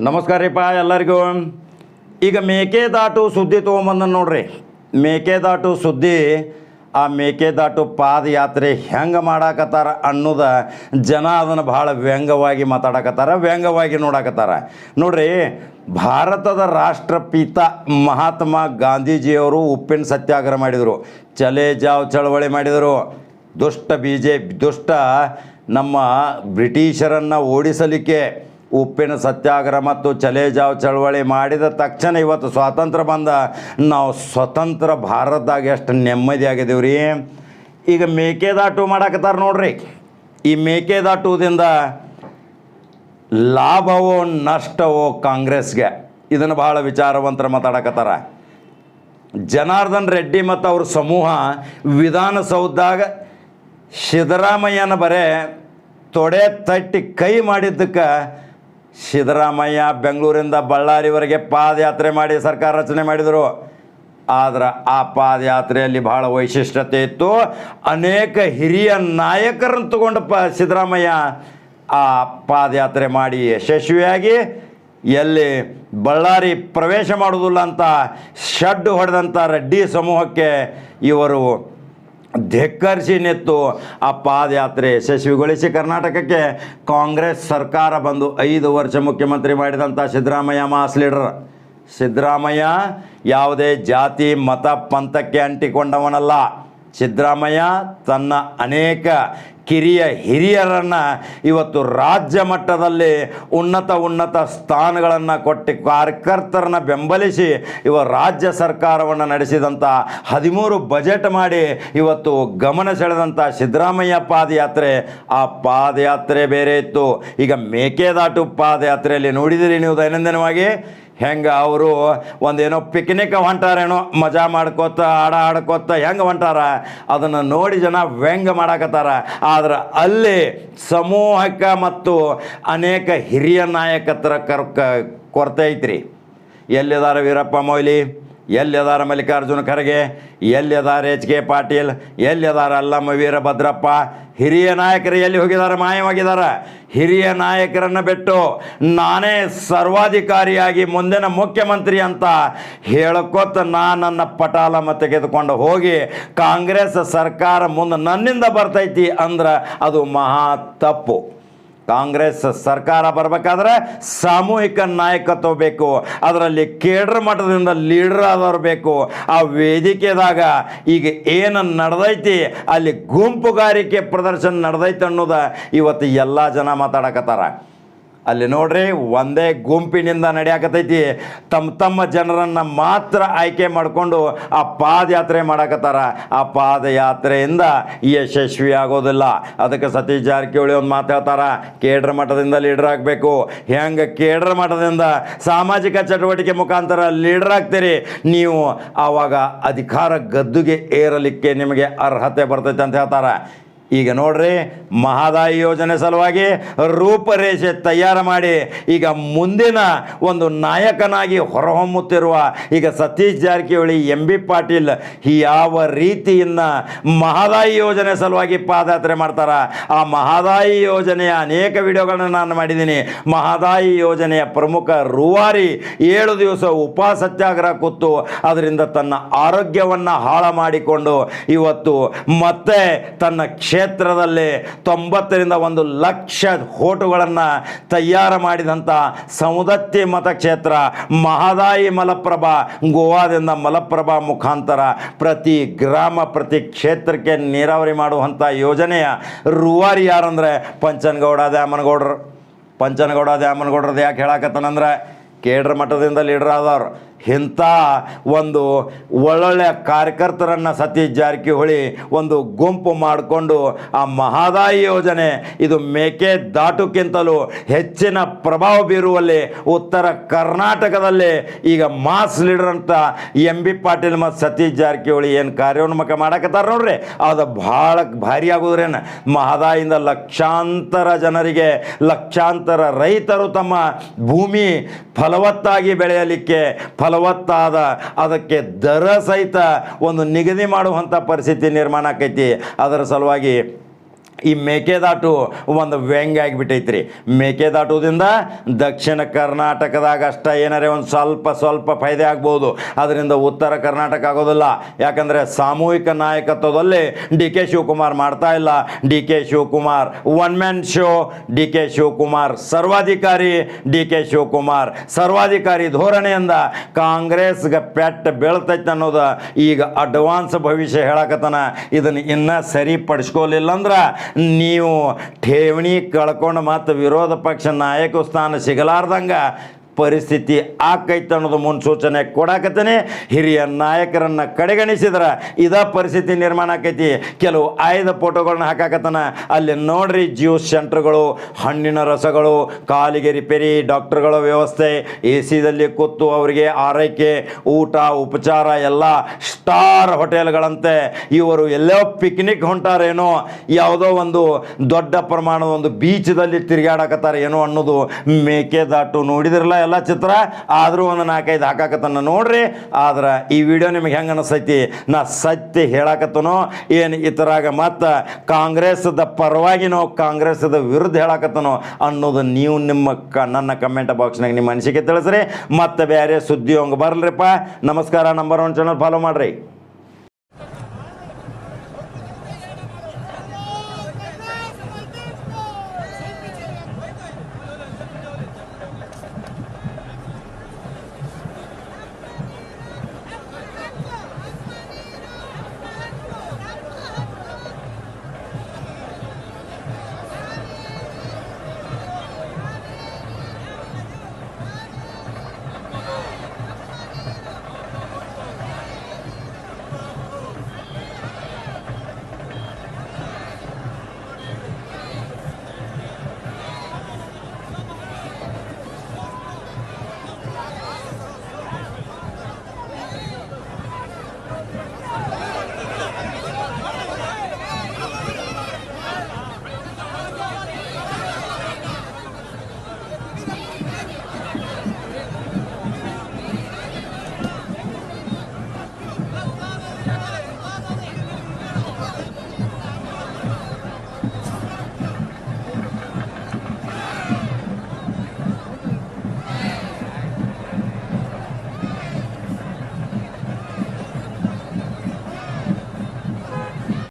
ನಮಸ್ಕಾರ ರೀಪ ಎಲ್ಲರಿಗೂ. ಈಗ ಮೇಕೆದಾಟು ಸುದ್ದಿ ತೊಗೊಂಬಂದ ನೋಡ್ರಿ. ಮೇಕೆದಾಟು ಸುದ್ದಿ, ಆ ಮೇಕೆದಾಟು ಪಾದಯಾತ್ರೆ ಹೆಂಗೆ ಮಾಡಾಕತ್ತಾರ ಅನ್ನೋದ ಜನ ಅದನ್ನು ಭಾಳ ವ್ಯಂಗ್ಯವಾಗಿ ಮಾತಾಡಕತ್ತಾರ ವ್ಯಂಗ್ಯವಾಗಿ ನೋಡಾಕತ್ತಾರ. ನೋಡ್ರಿ, ಭಾರತದ ರಾಷ್ಟ್ರಪಿತ ಮಹಾತ್ಮ ಗಾಂಧೀಜಿಯವರು ಉಪ್ಪಿನ ಸತ್ಯಾಗ್ರಹ ಮಾಡಿದರು. ಚಲೆ ಜಾವ್ ಚಳವಳಿ ಮಾಡಿದರು. ದುಷ್ಟ ಬಿ ಜೆ ದುಷ್ಟ ನಮ್ಮ ಬ್ರಿಟಿಷರನ್ನು ಓಡಿಸಲಿಕ್ಕೆ ಉಪ್ಪಿನ ಸತ್ಯಾಗ್ರಹ ಮತ್ತು ಚಲೇಜಾವ್ ಚಳವಳಿ ಮಾಡಿದ ತಕ್ಷಣ ಇವತ್ತು ಸ್ವಾತಂತ್ರ್ಯ ಬಂದ. ನಾವು ಸ್ವತಂತ್ರ ಭಾರತದಾಗ ಎಷ್ಟು ನೆಮ್ಮದಿ ಆಗಿದ್ದೀವಿ ರೀ ಈಗ ಮೇಕೆದಾಟು ಮಾಡಾಕತ್ತಾರ ನೋಡ್ರಿ. ಈ ಮೇಕೆದಾಟುವುದಿಂದ ಲಾಭವೋ ನಷ್ಟವೋ ಕಾಂಗ್ರೆಸ್ಗೆ. ಇದನ್ನು ಬಹಳ ವಿಚಾರವಂತರ ಮಾತಾಡಕತ್ತಾರ. ಜನಾರ್ದನ್ ರೆಡ್ಡಿ ಮತ್ತು ಅವ್ರ ಸಮೂಹ ವಿಧಾನಸೌಧದಾಗ ಸಿದ್ದರಾಮಯ್ಯನ ಬರೇ ತೊಡೆ ತಟ್ಟಿ ಕೈ ಮಾಡಿದ್ದಕ್ಕೆ ಸಿದ್ದರಾಮಯ್ಯ ಬೆಂಗಳೂರಿಂದ ಬಳ್ಳಾರಿವರೆಗೆ ಪಾದಯಾತ್ರೆ ಮಾಡಿ ಸರ್ಕಾರ ರಚನೆ ಮಾಡಿದರು. ಆದ್ರೆ ಆ ಪಾದಯಾತ್ರೆಯಲ್ಲಿ ಬಹಳ ವೈಶಿಷ್ಟ್ಯತೆ ಇತ್ತು. ಅನೇಕ ಹಿರಿಯ ನಾಯಕರನ್ನು ತಗೊಂಡು ಪ ಸಿದ್ದರಾಮಯ್ಯ ಆ ಪಾದಯಾತ್ರೆ ಮಾಡಿ ಯಶಸ್ವಿಯಾಗಿ, ಎಲ್ಲಿ ಬಳ್ಳಾರಿ ಪ್ರವೇಶ ಮಾಡೋದಿಲ್ಲ ಅಂತ ಶಡ್ಡು ಹೊಡೆದಂಥ ರೆಡ್ಡಿ ಸಮೂಹಕ್ಕೆ ಇವರು ಧಿಕ್ಕರಿಸಿ ನಿತ್ತು ಆ ಪಾದಯಾತ್ರೆ ಯಶಸ್ವಿಗೊಳಿಸಿ ಕರ್ನಾಟಕಕ್ಕೆ ಕಾಂಗ್ರೆಸ್ ಸರ್ಕಾರ ಬಂದು ಐದು ವರ್ಷ ಮುಖ್ಯಮಂತ್ರಿ ಮಾಡಿದಂಥ ಸಿದ್ದರಾಮಯ್ಯ ಮಾಸ್ ಲೀಡರ್. ಸಿದ್ದರಾಮಯ್ಯ ಯಾವುದೇ ಜಾತಿ, ಮತ, ಪಂಥಕ್ಕೆ ಅಂಟಿಕೊಂಡವನಲ್ಲ. ಸಿದ್ದರಾಮಯ್ಯ ತನ್ನ ಅನೇಕ ಕಿರಿಯ ಹಿರಿಯರನ್ನು ಇವತ್ತು ರಾಜ್ಯ ಮಟ್ಟದಲ್ಲಿ ಉನ್ನತ ಉನ್ನತ ಸ್ಥಾನಗಳನ್ನು ಕೊಟ್ಟು ಕಾರ್ಯಕರ್ತರನ್ನ ಬೆಂಬಲಿಸಿ ಇವ ರಾಜ್ಯ ಸರ್ಕಾರವನ್ನು ನಡೆಸಿದಂಥ ಹದಿಮೂರು ಬಜೆಟ್ ಮಾಡಿ ಇವತ್ತು ಗಮನ ಸೆಳೆದಂಥ ಸಿದ್ದರಾಮಯ್ಯ ಪಾದಯಾತ್ರೆ, ಆ ಪಾದಯಾತ್ರೆ ಬೇರೆ ಇತ್ತು. ಈಗ ಮೇಕೆದಾಟು ಪಾದಯಾತ್ರೆಯಲ್ಲಿ ನೋಡಿದಿರಿ ನೀವು ದೈನಂದಿನವಾಗಿ. ಹೆಂಗೆ ಅವರು ಒಂದೇನೋ ಪಿಕ್ನಿಕ್ ಹೊಂಟಾರೇನೋ, ಮಜಾ ಮಾಡ್ಕೋತ ಆಡ ಆಡ್ಕೋತ ಹೆಂಗೆ ಹೊಂಟಾರ? ಅದನ್ನು ನೋಡಿ ಜನ ವ್ಯಂಗ್ಯ ಮಾಡಾಕತ್ತಾರ. ಆದ್ರೆ ಅಲ್ಲಿ ಸಮೂಹಕ್ಕೆ ಮತ್ತು ಅನೇಕ ಹಿರಿಯ ನಾಯಕತ್ರ ಕರ್ ಕೊರತೆ ಐತ್ರಿ. ಎಲ್ಲಿದಾರ ವೀರಪ್ಪ ಮೊಯ್ಲಿ? ಎಲ್ಲಿದಾರ ಮಲ್ಲಿಕಾರ್ಜುನ ಖರ್ಗೆ? ಎಲ್ಲಿದಾರ ಎಚ್ ಕೆ ಪಾಟೀಲ್? ಎಲ್ಲಿದಾರ ಅಲ್ಲಮ್ಮ ವೀರಭದ್ರಪ್ಪ? ಹಿರಿಯ ನಾಯಕರು ಎಲ್ಲಿ ಹೋಗಿದ್ದಾರೆ ಮಾಯವಾಗಿದ್ದಾರೆ ಹಿರಿಯ ನಾಯಕರನ್ನು ಬಿಟ್ಟು ನಾನೇ ಸರ್ವಾಧಿಕಾರಿಯಾಗಿ ಮುಂದಿನ ಮುಖ್ಯಮಂತ್ರಿ ಅಂತ ಹೇಳ್ಕೊತ ನಾನು ನನ್ನ ಪಟಾಲಮ್ಮ ತೆಗೆದುಕೊಂಡು ಹೋಗಿ ಕಾಂಗ್ರೆಸ್ ಸರ್ಕಾರ ಮುಂದೆ ನನ್ನಿಂದ ಬರ್ತೈತಿ ಅಂದ್ರೆ ಅದು ಮಹಾ ತಪ್ಪು. ಕಾಂಗ್ರೆಸ್ ಸರ್ಕಾರ ಬರಬೇಕಾದ್ರೆ ಸಾಮೂಹಿಕ ನಾಯಕತ್ವ ಬೇಕು. ಅದರಲ್ಲಿ ಕೇಡ್ರ ಮಟ್ಟದಿಂದ ಲೀಡರ್ ಆದವ್ರು ಬೇಕು. ಆ ವೇದಿಕೆದಾಗ ಈಗ ಏನು ನಡೆದೈತಿ, ಅಲ್ಲಿ ಗುಂಪುಗಾರಿಕೆ ಪ್ರದರ್ಶನ ನಡೆದೈತೆ ಅನ್ನೋದು ಇವತ್ತು ಎಲ್ಲ ಜನ ಮಾತಾಡಕತ್ತಾರ. ಅಲ್ಲಿ ನೋಡ್ರಿ ಒಂದೇ ಗುಂಪಿನಿಂದ ನಡೆಯಾಕತೈತಿ. ತಮ್ಮ ತಮ್ಮ ಜನರನ್ನು ಮಾತ್ರ ಆಯ್ಕೆ ಮಾಡಿಕೊಂಡು ಆ ಪಾದಯಾತ್ರೆ ಮಾಡಕತ್ತಾರ. ಆ ಪಾದಯಾತ್ರೆಯಿಂದ ಯಶಸ್ವಿ ಆಗೋದಿಲ್ಲ. ಅದಕ್ಕೆ ಸತೀಶ್ ಜಾರಕಿಹೊಳಿ ಒಂದು ಮಾತು ಹೇಳ್ತಾರ, ಕೇಡ್ರ ಮಠದಿಂದ ಲೀಡರ್ ಆಗಬೇಕು. ಹೆಂಗೆ ಕೇಡ್ರ ಮಠದಿಂದ ಸಾಮಾಜಿಕ ಚಟುವಟಿಕೆ ಮುಖಾಂತರ ಲೀಡರ್ ಆಗ್ತೀರಿ? ನೀವು ಆವಾಗ ಅಧಿಕಾರ ಗದ್ದುಗೆ ಏರಲಿಕ್ಕೆ ನಿಮಗೆ ಅರ್ಹತೆ ಬರ್ತೈತೆ ಅಂತ ಹೇಳ್ತಾರೆ. ಈಗ ನೋಡ್ರಿ ಮಹದಾಯಿ ಯೋಜನೆ ಸಲುವಾಗಿ ರೂಪರೇಷೆ ತಯಾರು ಮಾಡಿ ಈಗ ಮುಂದಿನ ಒಂದು ನಾಯಕನಾಗಿ ಹೊರಹೊಮ್ಮುತ್ತಿರುವ ಈಗ ಸತೀಶ್ ಜಾರಕಿಹೊಳಿ, ಎಂ ಬಿ ಪಾಟೀಲ್ ಯಾವ ರೀತಿಯಿಂದ ಮಹದಾಯಿ ಯೋಜನೆ ಸಲುವಾಗಿ ಪಾದಯಾತ್ರೆ ಮಾಡ್ತಾರ? ಆ ಮಹದಾಯಿ ಯೋಜನೆಯ ಅನೇಕ ವಿಡಿಯೋಗಳನ್ನು ನಾನು ಮಾಡಿದ್ದೀನಿ. ಮಹದಾಯಿ ಯೋಜನೆಯ ಪ್ರಮುಖ ರೂವಾರಿ ಏಳು ದಿವಸ ಉಪ ಸತ್ಯಾಗ್ರಹ ಕೂತು ಅದರಿಂದ ತನ್ನ ಆರೋಗ್ಯವನ್ನು ಹಾಳು ಮಾಡಿಕೊಂಡು ಇವತ್ತು ಮತ್ತೆ ತನ್ನ ಕ್ಷೇತ್ರದಲ್ಲಿ ತೊಂಬತ್ತರಿಂದ ಒಂದು ಲಕ್ಷ ಓಟುಗಳನ್ನು ತಯಾರು ಮಾಡಿದಂಥ ಸೌದತ್ತಿ ಮತಕ್ಷೇತ್ರ ಮಹದಾಯಿ ಮಲಪ್ರಭಾ, ಗೋವಾದಿಂದ ಮಲಪ್ರಭಾ ಮುಖಾಂತರ ಪ್ರತಿ ಗ್ರಾಮ, ಪ್ರತಿ ಕ್ಷೇತ್ರಕ್ಕೆ ನೀರಾವರಿ ಮಾಡುವಂಥ ಯೋಜನೆಯ ರೂವಾರಿ ಯಾರಂದರೆ ಪಂಚನಗೌಡ ದ್ಯಾಮನಗೌಡರು. ಪಂಚನಗೌಡ ದ್ಯಾಮನಗೌಡ್ರದ್ದು ಯಾಕೆ ಹೇಳಕತ್ತನಂದ್ರೆ, ಕೇಡ್ರ ಮಠದಿಂದ ಲೀಡರ್ ಆದವ್ರು. ಇಂಥ ಒಂದು ಒಳ್ಳೊಳ್ಳೆ ಕಾರ್ಯಕರ್ತರನ್ನು ಸತೀಶ್ ಜಾರಕಿಹೊಳಿ ಒಂದು ಗುಂಪು ಮಾಡಿಕೊಂಡು ಆ ಮಹಾದಾಯಿ ಯೋಜನೆ ಇದು ಮೇಕೆ ದಾಟುಕ್ಕಿಂತಲೂ ಹೆಚ್ಚಿನ ಪ್ರಭಾವ ಬೀರುವಲ್ಲಿ ಉತ್ತರ ಕರ್ನಾಟಕದಲ್ಲಿ ಈಗ ಮಾಸ್ ಲೀಡರ್ ಅಂತ ಎಂ ಬಿ ಪಾಟೀಲ್ ಮತ್ತು ಸತೀಶ್ ಜಾರಕಿಹೊಳಿ ಏನು ಕಾರ್ಯೋನ್ಮುಖ ಮಾಡಕತ್ತಾರ ನೋಡ್ರಿ. ಅದು ಭಾಳ ಭಾರಿ ಆಗೋದ್ರೇನು? ಮಹದಾಯಿಂದ ಲಕ್ಷಾಂತರ ಜನರಿಗೆ ಲಕ್ಷಾಂತರ ರೈತರು ತಮ್ಮ ಭೂಮಿ ಫಲವತ್ತಾಗಿ ಬೆಳೆಯಲಿಕ್ಕೆ ಫಲವತ್ತಾದ ಅದಕ್ಕೆ ದರ ಸಹಿತ ಒಂದು ನಿಗದಿ ಮಾಡುವಂಥ ಪರಿಸ್ಥಿತಿ ನಿರ್ಮಾಣ ಆಕೈತಿ. ಅದರ ಸಲುವಾಗಿ ಈ ಮೇಕೆದಾಟು ಒಂದು ವ್ಯಂಗ್ಯ ಆಗಿಬಿಟ್ಟೈತ್ರಿ. ಮೇಕೆದಾಟುದಿಂದ ದಕ್ಷಿಣ ಕರ್ನಾಟಕದಾಗ ಅಷ್ಟ ಏನಾರೇ ಒಂದು ಸ್ವಲ್ಪ ಸ್ವಲ್ಪ ಫಾಯ್ದೆ ಆಗ್ಬೋದು. ಅದರಿಂದ ಉತ್ತರ ಕರ್ನಾಟಕ ಆಗೋದಿಲ್ಲ. ಯಾಕಂದರೆ ಸಾಮೂಹಿಕ ನಾಯಕತ್ವದಲ್ಲಿ ಡಿ ಕೆ ಶಿವಕುಮಾರ್ ಮಾಡ್ತಾ ಇಲ್ಲ. D K Shivakumar one man show. D K Shivakumar ಸರ್ವಾಧಿಕಾರಿ. ಡಿ ಕೆ ಶಿವಕುಮಾರ್ ಸರ್ವಾಧಿಕಾರಿ ಧೋರಣೆಯಿಂದ ಕಾಂಗ್ರೆಸ್ಗೆ ಪೆಟ್ಟ ಬೀಳ್ತೈತೆ ಅನ್ನೋದು ಈಗ ಅಡ್ವಾನ್ಸ್ ಭವಿಷ್ಯ ಹೇಳಕತ್ತನ. ಇದನ್ನು ಇನ್ನೂ ಸರಿಪಡಿಸ್ಕೊಲಿಲ್ಲ ಅಂದ್ರೆ ನೀವು ಠೇವಣಿ ಕಳ್ಕೊಂಡು ಮತ್ತು ವಿರೋಧ ಪಕ್ಷ ನಾಯಕ ಸ್ಥಾನ ಸಿಗಲಾರ್ದಂಗೆ ಪರಿಸ್ಥಿತಿ ಆಕೈತೆ ಅನ್ನೋದು ಮುನ್ಸೂಚನೆ ಕೊಡಾಕತ್ತೇನೆ. ಹಿರಿಯ ನಾಯಕರನ್ನು ಕಡೆಗಣಿಸಿದ್ರೆ ಇದ ಪರಿಸ್ಥಿತಿ ನಿರ್ಮಾಣ ಆಕೈತಿ. ಕೆಲವು ಆಯ್ದ ಫೋಟೋಗಳನ್ನ ಹಾಕಾಕತ್ತಾನ. ಅಲ್ಲಿ ನೋಡ್ರಿ ಜ್ಯೂಸ್ ಸೆಂಟ್ರ್ಗಳು, ಹಣ್ಣಿನ ರಸಗಳು ಕಾಲಿಗೆ ರಿಪೇರಿ ಡಾಕ್ಟರ್ಗಳ ವ್ಯವಸ್ಥೆ ಎ ಸಿದಲ್ಲಿ ಕೂತು ಅವರಿಗೆ ಆರೈಕೆ, ಊಟ, ಉಪಚಾರ ಎಲ್ಲ ಸ್ಟಾರ್ ಹೋಟೆಲ್ಗಳಂತೆ. ಇವರು ಎಲ್ಲೋ ಪಿಕ್ನಿಕ್ ಹೊಂಟಾರೇನೋ, ಯಾವುದೋ ಒಂದು ದೊಡ್ಡ ಪ್ರಮಾಣದ ಒಂದು ಬೀಚ್ದಲ್ಲಿ ತಿರುಗಾಡಕತ್ತಾರೆ ಏನೋ ಅನ್ನೋದು ಮೇಕೆದಾಟು ನೋಡಿದ್ರಲ್ಲ ಎಲ್ಲ ಚಿತ್ರ, ಆದರೂ ಒಂದು ನಾಲ್ಕೈದು ಹಾಕಾಕತ್ತನ ನೋಡ್ರಿ. ಆದ್ರೆ ಈ ವಿಡಿಯೋ ನಿಮಗೆ ಹೆಂಗೆ ಅನಿಸ್ತೈತಿ ನಾ ಸತ್ಯ ಹೇಳಾಕತ್ತನೋ, ಏನು ಇತರಾಗ ಮತ್ತು ಕಾಂಗ್ರೆಸ್ದ ಪರವಾಗಿನೋ, ಕಾಂಗ್ರೆಸ್ದ ವಿರುದ್ಧ ಹೇಳಾಕತ್ತನೋ ಅನ್ನೋದು ನೀವು ನಿಮ್ಮ ಕ, ನನ್ನ ಕಮೆಂಟ್ ಬಾಕ್ಸ್ನಾಗ ನಿಮ್ಮ ಅನಿಸಿಕೆ ತಿಳಿಸ್ರಿ. ಮತ್ತು ಬೇರೆ ಸುದ್ದಿ ಹಂಗೆ ಬರಲ್ರಿಪ್ಪ. ನಮಸ್ಕಾರ ನಂಬರ್ ಒನ್ ಚಾನಲ್ ಫಾಲೋ ಮಾಡಿರಿ.